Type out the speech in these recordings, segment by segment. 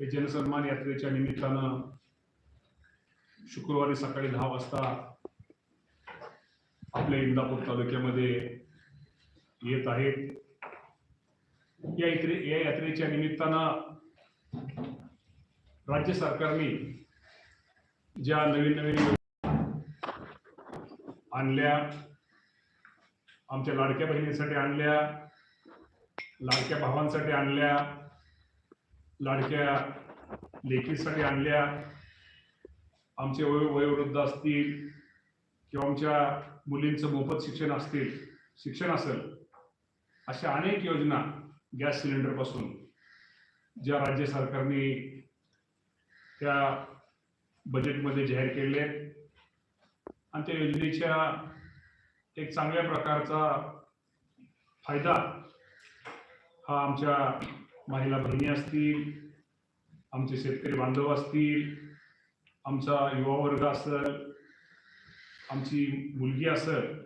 हे जनसन्मान यात्रेच्या निमित्तानं शुक्रवारी सकाळी दहा वाजता आपल्या इंदापूर तालुक्यामध्ये येत आहेत. या यात्रे या यात्रेच्या निमित्तानं राज्य सरकारने ज्या नवीन नवीन आणल्या आमच्या लाडक्या बहिणींसाठी आणल्या लाडक्या भावांसाठी आणल्या लाडक्या लेकीसाठी आणल्या. आमचे वय वयोवृद्ध असतील किंवा आमच्या मुलींचं मोफत शिक्षण असतील शिक्षण असेल अशा अनेक योजना गॅस सिलेंडरपासून ज्या राज्य सरकारने त्या बजेटमध्ये जाहीर केले आणि त्या योजनेच्या एक चांगल्या प्रकारचा फायदा हा आमच्या महिला बहिणी असतील आमचे शेतकरी बांधव असतील आमचा युवा वर्ग असेल आमची मुलगी असेल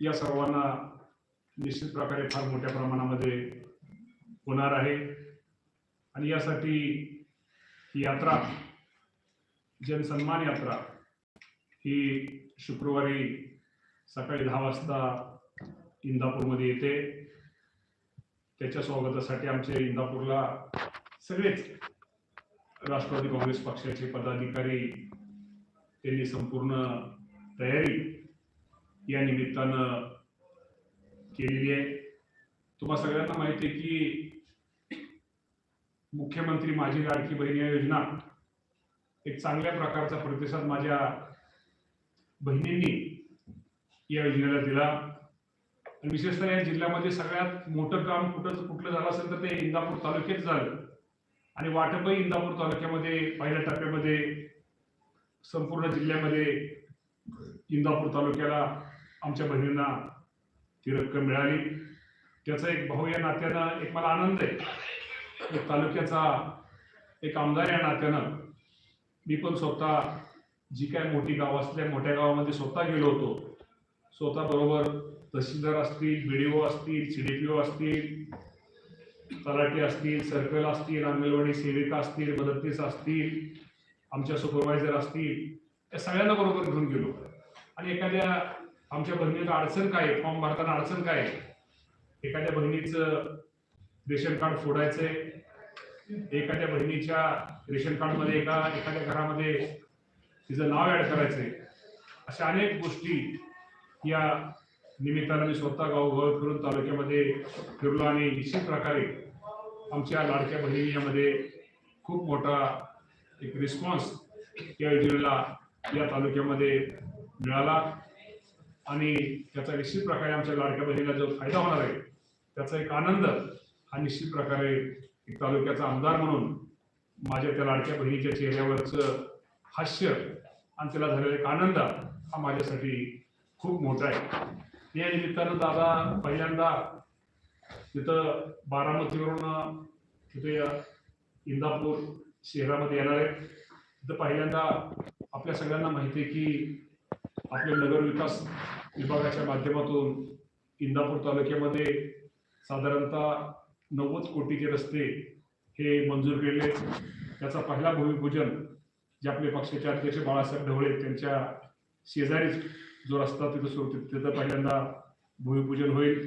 या सर्वांना निश्चित प्रकारे फार मोठ्या प्रमाणामध्ये होणार आहे. आणि यासाठी ही यात्रा जनसन्मान यात्रा ही शुक्रवारी सकाळी दहा वाजता इंदापूरमध्ये येते. त्याच्या स्वागतासाठी आमचे इंदापूरला सगळेच राष्ट्रवादी काँग्रेस पक्षाचे पदाधिकारी त्यांनी संपूर्ण तयारी या निमित्तानं केलेली आहे. तुम्हा सगळ्यांना माहिती आहे की मुख्यमंत्री माझी लाडकी बहीण या योजना एक चांगल्या प्रकारचा प्रतिसाद माझ्या बहिणींनी या योजनेला दिला. विशेषतः या जिल्ह्यामध्ये सगळ्यात मोठं काम कुठं कुठलं झालं असेल तर ते इंदापूर तालुक्यात झालं. आणि वाटपही इंदापूर तालुक्यामध्ये पहिल्या टप्प्यामध्ये संपूर्ण जिल्ह्यामध्ये इंदापूर तालुक्याला आमच्या बहिणींना ती रक्कम मिळाली. त्याचा एक भाऊ या नात्यानं एक मला आनंद आहे. एक तालुक्याचा एक आमदार या नात्यानं मी पण स्वतः जी काय मोठी गाव असल्या मोठ्या गावामध्ये स्वतः गेलो होतो. स्वतः बरोबर तहसीलदार असतील बी डी ओ असतील सी डी पी ओ असतील तलाठी असतील सर्कल असतील अंगणवाडी सेविका असतील मदतनीस असतील आमच्या सुपरवायझर असतील या सगळ्यांना बरोबर घेऊन गेलो. आणि एखाद्या आमच्या बहिणीला अडचण काय फॉर्म भरताना अडचण काय आहे? एखाद्या बहिणीचं रेशन कार्ड फोडायचंय. एखाद्या बहिणीच्या रेशन कार्डमध्ये एका एखाद्या घरामध्ये तिचं नाव ऍड करायचंय. अशा अनेक गोष्टी या निमित्तानं मी स्वतः गावोगाव फिरून तालुक्यामध्ये फिरलो आणि निश्चित प्रकारे आमच्या लाडक्या बहिणी यामध्ये खूप मोठा एक रिस्पॉन्स या योजनेला या तालुक्यामध्ये मिळाला. आणि त्याचा निश्चित प्रकारे आमच्या लाडक्या बहिणीला जो फायदा होणार आहे त्याचा एक आनंद हा निश्चित प्रकारे एक तालुक्याचा आमदार म्हणून माझ्या त्या लाडक्या बहिणीच्या चेहऱ्यावरचं हास्य आणि त्याला झालेला एक आनंद हा माझ्यासाठी खूप मोठा आहे. या निमित्तानं दादा पहिल्यांदा तिथं बारामतीवरून तिथे इंदापूर शहरामध्ये येणार आहे तिथं पहिल्यांदा आपल्या सगळ्यांना माहिती आहे की आपल्या नगरविकास विभागाच्या माध्यमातून इंदापूर तालुक्यामध्ये साधारणतः नव्वद कोटीचे रस्ते हे मंजूर केले त्याचा पहिला भूमिपूजन जे आपले पक्षाचे अध्यक्ष बाळासाहेब ढवळे त्यांच्या शेजारीच जो रस्ता तिथं सुरू तिथं पहिल्यांदा भूमिपूजन होईल.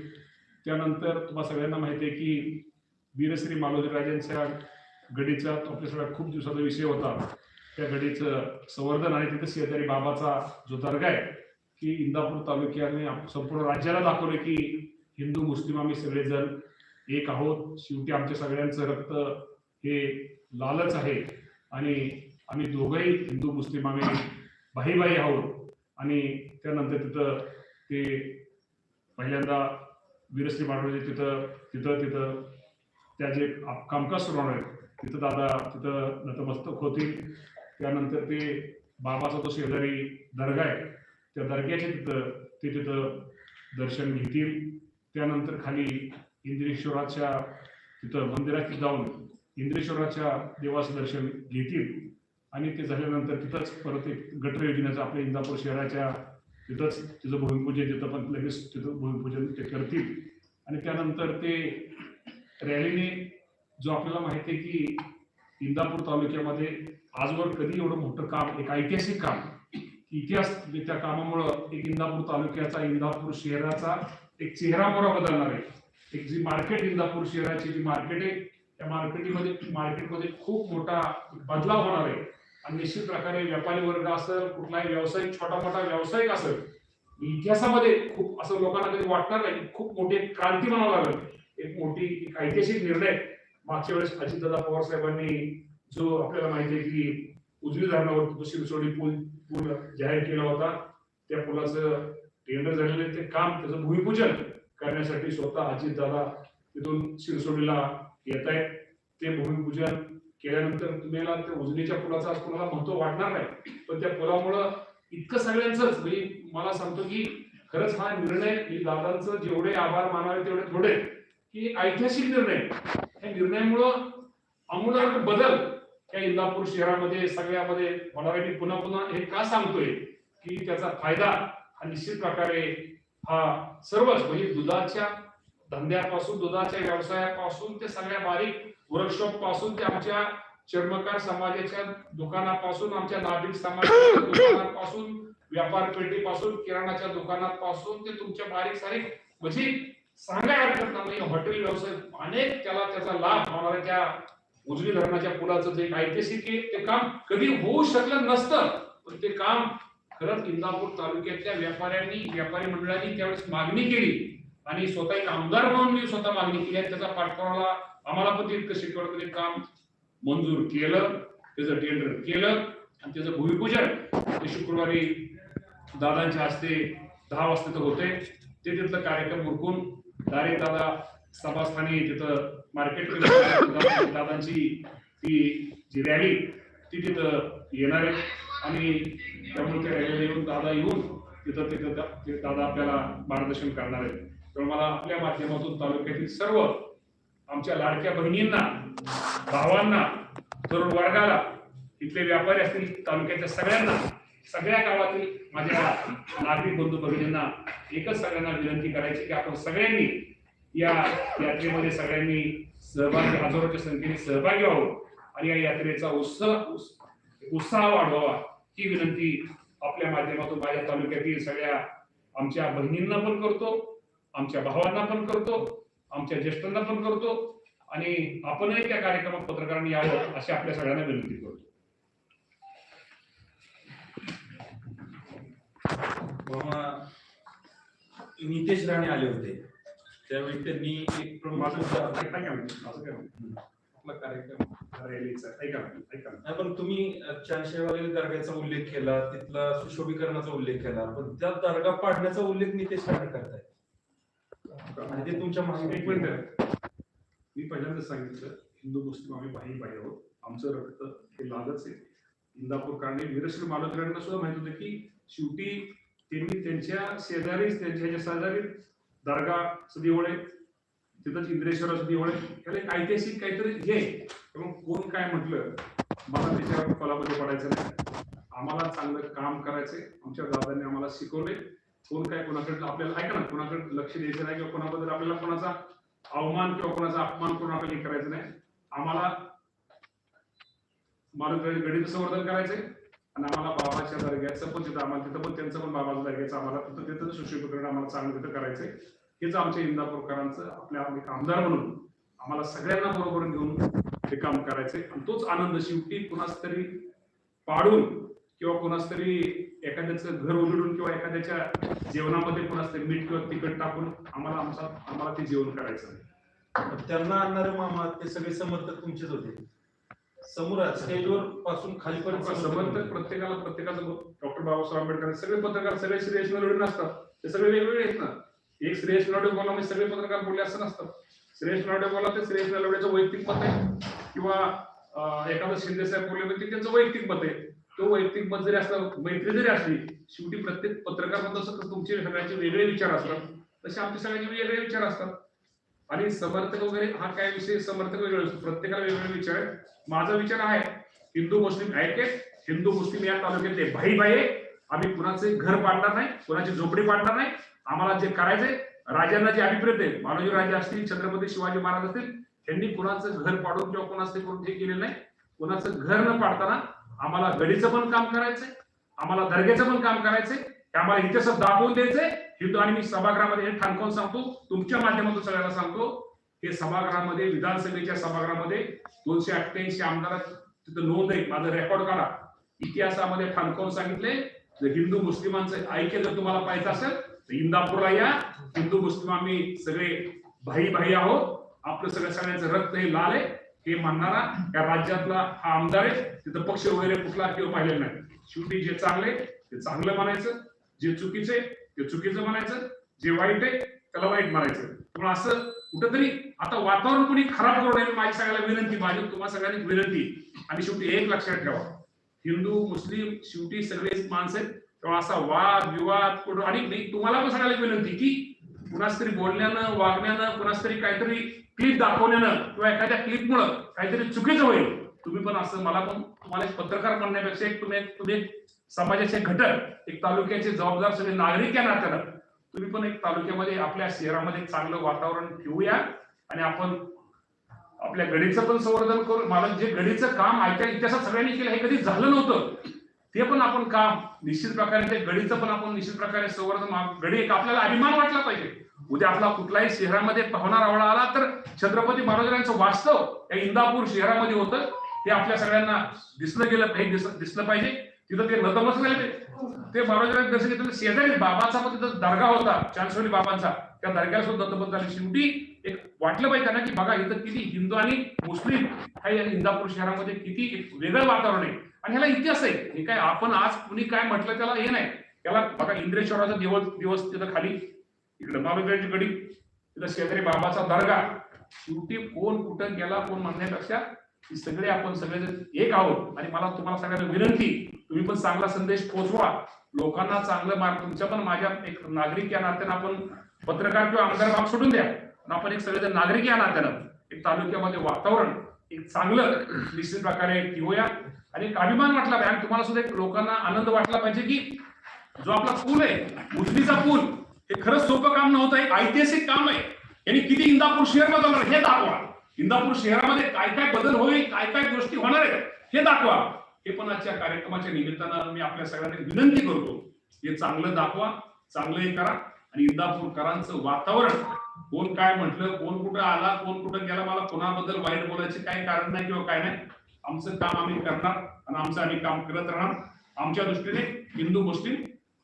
त्यानंतर तुम्हाला सगळ्यांना माहिती आहे की वीरश्री मालोजीराजांच्या गडीचा तो आपल्या सगळ्या खूप दिवसाचा विषय होता. त्या गडीचं संवर्धन आणि तिथं शेजारी बाबाचा जो दर्गा आहे की इंदापूर तालुक्याने संपूर्ण राज्याला दाखवलं की हिंदू मुस्लिम आम्ही सगळेजण एक आहोत. शेवटी आमच्या सगळ्यांचं रक्त हे लालच आहे आणि आम्ही दोघंही हिंदू मुस्लिम आम्ही भाई भाई आहोत. आणि त्यानंतर तिथं ते पहिल्यांदा वीरश्री माडवळे तिथं तिथं तिथं त्या जे आप- कामकाज सुरू होणार आहे तिथं दादा तिथं नतमस्तक होतील. त्यानंतर ते बाबाचा तो शेजारी दर्गा आहे त्या दर्ग्याचे तिथं ते तिथं दर्शन घेतील. त्यानंतर खाली इंद्रेश्वराच्या तिथं मंदिरात जाऊन इंद्रेश्वराच्या देवाचं दर्शन घेतील. आणि ते झाल्यानंतर तिथंच परत एक गटर योजनेचं आपल्या इंदापूर शहराच्या तिथंच तिथं भूमिपूजन तिथं पण लगेच तिथं भूमिपूजन ते करतील. आणि त्यानंतर ते रॅलीने जो आपल्याला माहिती आहे की इंदापूर तालुक्यामध्ये आजवर कधी एवढं मोठं काम एक ऐतिहासिक काम इतिहास त्या कामामुळं एक इंदापूर तालुक्याचा इंदापूर शहराचा एक चेहरा मोहरा बदलणार आहे. एक जी मार्केट इंदापूर शहराची जी मार्केट आहे त्या मार्केटीमध्ये मार्केटमध्ये खूप मोठा बदलाव होणार आहे. निश्चित प्रकारे व्यापारी वर्ग असेल कुठलाही व्यावसायिक छोटा मोठा व्यावसायिक असेल इतिहासामध्ये खूप असं लोकांना कधी वाटणार नाही खूप मोठी क्रांती म्हणावं लागेल. एक मोठी एक ऐतिहासिक निर्णय. मागच्या वेळेस अजितदादा पवार साहेबांनी जो आपल्याला माहिती आहे की उजवी धरणावर तो शिरसोडी पूल पूल जाहीर केला होता त्या पुलाचं टेंडर झालेलं आहे, ते काम त्याचं भूमिपूजन करण्यासाठी स्वतः अजितदादा तिथून शिरसोडीला येत आहेत. ते भूमिपूजन केल्यानंतर तुम्हाला त्या उजनीच्या पुलाचा आज कोणाला महत्त्व वाटणार नाही. पण त्या पुलामुळं इतकं सगळ्यांचंच मी मला सांगतो की खरंच हा निर्णय मी दादांचं जेवढे आभार मानावे तेवढे थोडे की ऐतिहासिक निर्णय. या निर्णयामुळं आमूलाग्र बदल या इंदापूर शहरामध्ये सगळ्यामध्ये होणार आहे. मी पुन्हा पुन्हा हे का सांगतोय? की त्याचा फायदा हा निश्चित प्रकारे हा सर्वच म्हणजे दुधाच्या धंद्यापासून दुधाच्या व्यवसायापासून ते सगळ्या बारीक वर्कशॉपपासून ते आमच्या चर्मकार समाजाच्या दुकानापासून आमच्या नागरिक समाजाच्या दुकानापासून व्यापार पेठेपासून किराणाच्या दुकानापासून ते तुमच्या बारीक सारीक म्हणजे सांगाय हरकत नाही. म्हणजे हॉटेल व्यवसाय अनेक त्याला त्याचा लाभ होणाऱ्या त्या उजवी धरणाच्या पुलाचं जे ऐतिहासिक आहे ते काम कधी होऊ शकलं नसतं. पण ते काम खरंच इंदापूर तालुक्यातल्या व्यापाऱ्यांनी व्यापारी मंडळांनी त्यावेळेस मागणी केली. आणि स्वतः एक आमदार म्हणून मी स्वतः मागणी केली आणि त्याचा पाठपुरावा आम्हाला पण तितकं शिकवलं काम मंजूर केलं त्याचं टेंडर केलं आणि त्याचं भूमिपूजन. ते शुक्रवारी दादांच्या हस्ते दहा वाजता तर होते ते तिथलं कार्यक्रम उरकून दारे दादा सभास्थानी तिथं मार्केट दादांची ती जी रॅली ती तिथं येणार आहे. आणि त्यामुळे त्या रॅलीला येऊन दादा येऊन तिथं तिथं ते दादा आपल्याला मार्गदर्शन करणार आहेत. तर मला आपल्या माध्यमातून तालुक्यातील सर्व आमच्या लाडक्या बहिणींना भावांना तरुण वर्गाला इथले व्यापारी असतील तालुक्याच्या सगळ्यांना सगळ्या गावातील माझ्या नागरिक बंधू भगिनींना एकच सगळ्यांना विनंती करायची की आपण सगळ्यांनी या यात्रेमध्ये सगळ्यांनी सहभागी हजारोच्या संख्येने सहभागी व्हावं आणि या यात्रेचा उत्साह उत्साह वाढवावा. ही विनंती आपल्या माध्यमातून माझ्या तालुक्यातील सगळ्या आमच्या बहिणींना पण करतो. आमच्या भावांना पण करतो आमच्या ज्येष्ठांना पण करतो आणि आपणही त्या कार्यक्रमात पत्रकारांनी यावं अशी आपल्या सगळ्यांना विनंती करतो. नितेश राणे आले होते. त्यावेळी त्यांनी एक प्रमुख? आपला कार्यक्रम रॅलीचा ऐका ऐका पण तुम्ही दर्ग्याचा उल्लेख केला तिथला सुशोभीकरणाचा उल्लेख केला पण त्या दर्गा पाडण्याचा उल्लेख नितेश राणे करतायत. आणि ते तुमच्या एक मिनिट मी पहिल्यांदा सांगितलं हिंदू मुस्लिम आम्ही बाहेर बाहेर आहोत. आमचं रक्त हे लागच आहे. इंदापूर कारणे वीरश्री मालकरांना सुद्धा माहीत होतं की शेवटी त्यांनी त्यांच्या शेजारीच त्यांच्या ह्याच्या शेजारी दर्गा सदिवळ आहे तिथंच इंद्रेश्वर सदिवळ आहे त्याला एक ऐतिहासिक काहीतरी हे मग कोण काय म्हटलं? मला त्याच्या फलामध्ये पडायचं नाही. आम्हाला चांगलं काम करायचंय. आमच्या दादांनी आम्हाला शिकवले कोण काय कोणाकडे आपल्याला ऐका ना कोणाकडे लक्ष द्यायचं नाही किंवा कोणाबद्दल आपल्याला कोणाचा अवमान किंवा कोणाचा अपमान करून आपल्याला हे करायचं नाही. आम्हाला मला गणित संवर्धन करायचंय आणि आम्हाला बाबाच्या दर्ग्याचं पण तिथं आम्हाला तिथं पण त्यांचं पण बाबाचं दर्ग्याचं आम्हाला तिथं तिथं सुशोभीकरण आम्हाला चांगलं तिथं करायचंय. हेच आमच्या इंदापूरकरांचं आपल्या एक आमदार म्हणून आम्हाला सगळ्यांना बरोबर घेऊन हे काम करायचंय. आणि तोच आनंद शेवटी कुणास तरी पाडून किंवा कुणास तरी एखाद्याचं घर उलटून किंवा एखाद्याच्या जेवणामध्ये कुणाच तरी मीठ किंवा तिखट टाकून आम्हाला आमचा आम्हाला ते जेवण करायचं. त्यांना आणणारे मामा ते सगळे समर्थक तुमचेच होते. समोर स्टेजवर पासून खालीपर्यंत समर्थक प्रत्येकाला प्रत्येकाचं डॉक्टर बाबासाहेब आंबेडकर सगळे पत्रकार सगळे श्रेयस नलवडे नसतात ते सगळे वेगवेगळे आहेत ना. एक श्रेयस नलवडे बोला म्हणजे सगळे पत्रकार बोलले असं नसतं. श्रेयस नलवडे बोला ते श्रेयस नलवडेचं वैयक्तिक मत आहे किंवा एखादं शिंदे साहेब बोलले म्हणजे त्यांचं वैयक्तिक मत आहे. तो वैयक्तिक मत जरी असलं मैत्री जरी असली शेवटी प्रत्येक पत्रकार मत असं तुमचे सगळ्यांचे वेगळे विचार असतात तसे आमचे सगळ्यांचे वेगळे विचार असतात. आणि समर्थक वगैरे हा काय विषय समर्थक वेगळे असतो. प्रत्येकाला वेगवेगळे विचार आहे माझा विचार आहे हिंदू मुस्लिम ऐके हिंदू मुस्लिम या तालुक्यातले भाई भाई आम्ही कुणाचे घर पाडणार नाही कुणाची झोपडी पाडणार नाही. आम्हाला जे करायचंय राजांना जे अभिप्रेत आहे मानोजी राजे असतील छत्रपती शिवाजी महाराज असतील त्यांनी कुणाचं घर पाडून किंवा कुणाचं करून हे केलेलं नाही. कुणाचं घर न पाडताना आम्हाला गडीचं पण काम करायचंय आम्हाला दर्ग्याचं पण काम करायचंय हे आम्हाला इतिहासात दाखवून द्यायचंय. हिंदू आणि मी सभागृहामध्ये हे ठाणकावून सांगतो तुमच्या माध्यमातून सगळ्यांना सांगतो हे सभागृहामध्ये विधानसभेच्या सभागृहामध्ये दोनशे अठ्ठ्याऐंशी आमदार तिथं नोंद आहे माझं रेकॉर्ड काढा. इतिहासामध्ये ठाणकावून सांगितले जर हिंदू मुस्लिमांचं ऐक्य जर तुम्हाला पाहिजे असेल तर इंदापूरला या. हिंदू मुस्लिम आम्ही सगळे भाई भाई आहोत. आपलं सगळं सगळ्यांचं रक्त हे लाल आहे. हे मानणारा या राज्यातला हा आमदार आहे. तिथं पक्ष वगैरे कुठला किंवा पाहिलेला नाही. शेवटी जे चांगले ते चांगलं म्हणायचं जे चुकीचे ते चुकीचं म्हणायचं जे वाईट आहे त्याला वाईट म्हणायचं पण असं कुठंतरी आता वातावरण कोणी खराब करू नये माझी सगळ्याला विनंती माझी तुम्हाला सगळ्यांनी विनंती. आणि शेवटी एक लक्षात ठेवा. हिंदू मुस्लिम शेवटी सगळेच माणसं आहेत. तेव्हा असा वाद विवाद कुठं आणि मी तुम्हाला पण सगळ्याला विनंती की कुणास तरी बोलण्यानं वागण्यानं कुणास तरी काहीतरी क्लिप दाखवण्यानं किंवा एखाद्या क्लिपमुळं काहीतरी चुकीचं होईल. तुम्ही पण असं मला पण तुम्हाला एक पत्रकार म्हणण्यापेक्षा एक तुम्ही तुम्ही एक समाजाचे घटक एक तालुक्याचे जबाबदार सगळे नागरिक या नात्यानं तुम्ही पण एक तालुक्यामध्ये आपल्या शहरामध्ये चांगलं वातावरण ठेवूया आणि आपण आपल्या गडीचं पण संवर्धन करू. मला जे गडीचं काम ऐका इतिहासात सगळ्यांनी केलं हे कधी झालं नव्हतं. ते पण आपण काम निश्चित प्रकारे ते गडीचं पण आपण निश्चित प्रकारे संवर्धन गडी एक आपल्याला अभिमान वाटला पाहिजे. उद्या आपला कुठलाही शहरामध्ये पाहुणा रावळा आला तर छत्रपती महाराजांचं वास्तव या इंदापूर शहरामध्ये होतं. ते आपल्या सगळ्यांना दिसलं गेलं हे दिसलं पाहिजे. तिथं ते नतमस्तक झाले ते. महाराजांनी दर्शन घेतलं शेजारी बाबाचा पण तिथं दर्गा होता चांदसोली बाबांचा. त्या दर्ग्याला सुद्धा नतमस्तक झाले. शेवटी एक वाटलं पाहिजे त्यांना की बघा इथं किती हिंदू आणि मुस्लिम हा या इंदापूर शहरामध्ये किती वेगळं वातावरण आहे. आणि ह्याला इतिहास आहे. हे काय आपण आज कुणी काय म्हटलं त्याला हे नाही. त्याला बघा इंद्रेश्वराचा दिवस दिवस तिथं खाली इकडे बाबाची गडी तिथं शेजारी बाबाचा दर्गा. शेवटी कोण कुठं गेला कोण म्हणण्यापेक्षा सगळे आपण सगळे एक आहोत. आणि मला तुम्हाला सगळ्यांना विनंती तुम्ही पण चांगला संदेश पोहोचवा लोकांना चांगलं मार्ग तुमच्या पण माझ्या एक नागरिक या नात्यानं आपण पत्रकार किंवा आमदार भाग सोडून द्या. पण आपण एक सगळेजण नागरिक या नात्यानं एक तालुक्यामध्ये वातावरण एक चांगलं निश्चित प्रकारे ठेवूया आणि एक अभिमान वाटला पाहिजे आणि तुम्हाला सुद्धा एक लोकांना आनंद वाटला पाहिजे की जो आपला पूल आहे उजनीचा पूल हे खरंच सोपं काम नव्हतं एक ऐतिहासिक काम आहे. यांनी किती इंदापूर शहर बदलणार हे दाखवा. इंदापूर शहरामध्ये काय काय बदल होईल काय काय गोष्टी होणार आहेत हे दाखवा. हे पण आजच्या कार्यक्रमाच्या निमित्तानं मी आपल्या सगळ्यांना विनंती करतो हे चांगलं दाखवा चांगलं हे करा आणि इंदापूरकरांचं वातावरण कोण काय म्हटलं कोण कुठं आला कोण कुठं गेला मला कोणाबद्दल वाईट बोलायचे काही कारण नाही किंवा काय नाही. आमचं काम आम्ही करणार आणि आमचं आम्ही काम करत राहणार. आमच्या दृष्टीने हिंदू मुस्लिम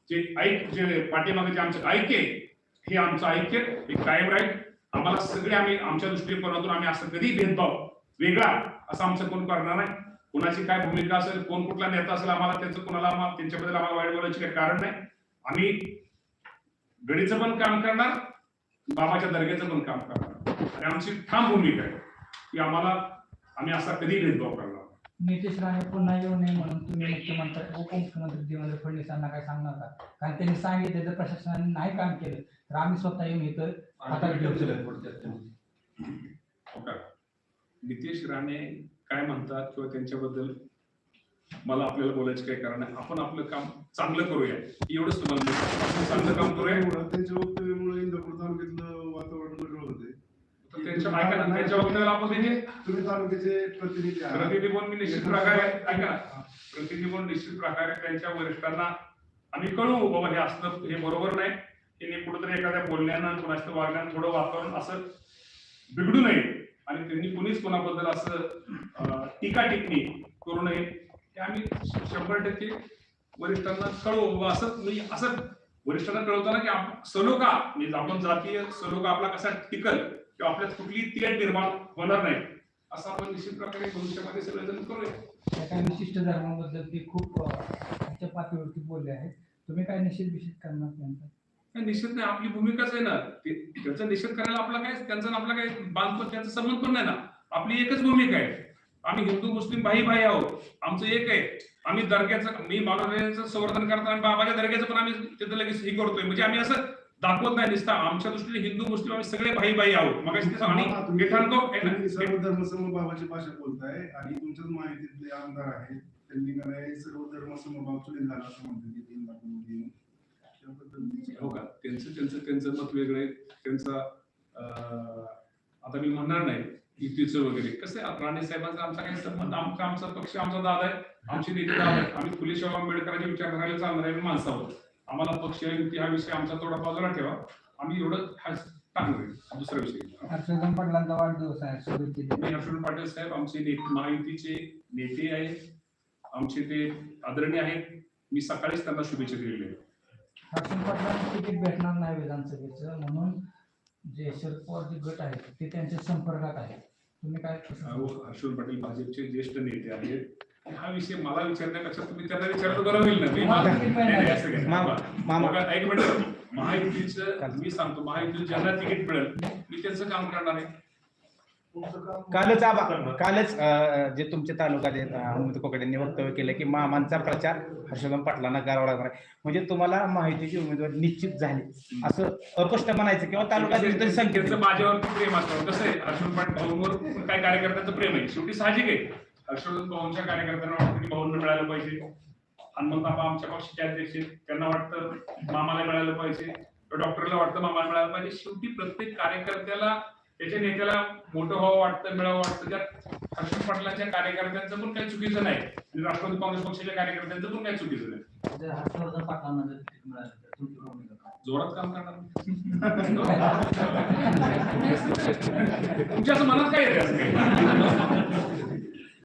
जे ऐक जे पाठीमागे जे आमचं ऐक्य आहे, हे आमचं ऐक्य हे कायम राहील आम्हाला सगळे आम्ही आमच्या दृष्टिकोनातून आम्ही असं कधी भेदभाव वेगळा असं आमचं कोण करणार नाही. कोणाची काय भूमिका असेल कोण कुठला नेता असेल आम्हाला त्याचं कोणाला त्यांच्याबद्दल आम्हाला वाईट बोलायची काही कारण नाही. आम्ही गडीचं पण काम करणार बाबाच्या दर्ग्याचं पण काम करणार. आणि आमची ठाम भूमिका आहे की आम्हाला आम्ही असा कधी भेदभाव करणार नितीश राणे पुन्हा येऊ नये म्हणून तुम्ही मुख्यमंत्री उपमुख्यमंत्री देवेंद्र फडणवीसांना काय सांगणार का कारण त्यांनी सांगितलं जर प्रशासनाने नाही काम केलं तर आम्ही स्वतः येऊन इथं हो का? नितेश राणे काय म्हणतात किंवा त्यांच्याबद्दल मला आपल्याला बोलायचं काही कारण नाही. आपण आपलं काम चांगलं करूया. एवढंच तुम्हाला चांगलं काम करूया त्यामुळं त्यांच्या वक्तव्यामुळे इंदापूर तालुक्यातलं वातावरण वेगळं होते तर त्यांच्या ऐका ना त्यांच्या वक्तव्याला आपण त्याचे तुम्ही तालुक्याचे प्रतिनिधी आहात. प्रतिनिधी म्हणून मी निश्चित प्रकारे ऐका ना. प्रतिनिधी म्हणून निश्चित प्रकारे त्यांच्या वरिष्ठांना आम्ही कळू बाबा हे असलं हे बरोबर नाही. त्यांनी कुठेतरी एखाद्या बोलण्यानं कुणाचं वागण्यानं थोडं वातावरण असं बिघडू नये. आणि त्यांनी कुणीच कोणाबद्दल असं अं, टीका टिप्पणी करू नये. हे आम्ही शंभर टक्के वरिष्ठांना कळवू बाबा असं म्हणजे असं वरिष्ठांना कळवताना की आप- सलोखा म्हणजे आपण जातीय सलोखा आपला कसा टिकल? किंवा आपल्यात कुठली तेढ निर्माण होणार नाही असं आपण निश्चित प्रकारे भविष्यामध्ये सगळेजण करूया. विशिष्ट धर्माबद्दल ते खूप पातळीवरती बोलले आहेत. तुम्ही काय निषेध विषेध करणार त्यांचा? निषेध नाही. आपली भूमिकाच आहे ना. त्याचा निषेध करायला आपला काय त्यांचा आपला काय बांधतो त्यांचा संबंध पण नाही ना. आपली एकच भूमिका आहे. आम्ही हिंदू मुस्लिम भाई भाई आहोत. आमचं एक आहे. आम्ही दर्ग्याचं मी बाबाचं संवर्धन करतो आणि बाबाच्या दर्ग्याचं पण आम्ही तिथं लगेच हे करतोय. म्हणजे आम्ही असं दाखवत नाही दिसता आमच्या दृष्टीने हिंदू मुस्लिम आम्ही सगळे भाई भाई आहोत मग सर्व धर्म समभावाची भाषा बोलताय आणि तुमच्याच माहितीतले आमदार आहेत. त्यांनी काय सर्व धर्म चुलीत झाला असं म्हणतात तीन येऊन. त्याबद्दल हो का? त्यांचं त्यांचं त्यांचं मत वेगळं आहे. त्यांचा आता मी म्हणणार नाही युतीचं वगैरे. कसं आहे? राणे साहेबांचा आमचा काही संबंध आमचा आमचा पक्ष आमचा दादा आहे. आमचे नेते दादा आहेत. आम्ही फुले शाहू आंबेडकरांच्या विचारधाराला चालणारे माणसं आहोत. आम्हाला पक्ष युती हा विषय आमचा थोडा बाजूला ठेवा. आम्ही एवढं हा टाकणार दुसरा विषय हर्षवर्धन पाटलांचा वाढदिवस आहे मी हर्षवर्धन पाटील साहेब आमचे नेते महायुतीचे नेते आहेत. आमचे ते आदरणीय आहेत. मी सकाळीच त्यांना शुभेच्छा दिलेल्या आहेत. हर्षवर्धन पाटलांना तिकीट भेटणार नाही विधानसभेचं. म्हणून जे शरद पवार जे गट आहेत ते त्यांच्या संपर्कात आहे तुम्ही काय हर्षवर्धन पाटील भाजपचे ज्येष्ठ नेते आहेत. हा विषय मला विचारण्यापेक्षा तुम्ही त्यांना विचारलं बरं होईल ना. एक मिनिट. महायुतीचं मी सांगतो महायुतीचं ज्यांना तिकीट मिळेल मी त्यांचं काम करणार आहे. कालच आबा कालच जे तुमचे तालुक्यात आहेत, अं, अमित कोकड यांनी वक्तव्य केलं की मामांचा प्रचार हर्षवर्धन पाटलांना करावा लागणार आहे. म्हणजे तुम्हाला माहितीची उमेदवार निश्चित झाली. असं अपष्ट म्हणायचं किंवा संकेत त्यांचं माझ्यावरती प्रेम असतं. कसं आहे? हर्षवर्धन पाटील भाऊंवर काय कार्यकर्त्यांचं प्रेम आहे? शेवटी साहजिक आहे. हर्षवर्धन भाऊंच्या कार्यकर्त्यांना वाटतं की भाऊंना मिळालं पाहिजे. हनुमंत आबा आमच्या पक्षाचे अध्यक्ष आहेत. त्यांना वाटतं मामाला मिळालं पाहिजे. डॉक्टरला वाटतं मामाला मिळालं पाहिजे. शेवटी प्रत्येक कार्यकर्त्याला त्याच्या नेत्याला मोठं व्हावं वाटतं मिळावं वाटतं. त्यात हर्षवर्धन पाटलांच्या कार्यकर्त्यांचं पण काही चुकीचं नाही. आणि राष्ट्रवादी काँग्रेस पक्षाच्या कार्यकर्त्यांचं पण काही चुकीचं नाही. जर हर्षवर्धन पाटलांना? जोरात काम करणार. तुमच्या असं मनात काय येते?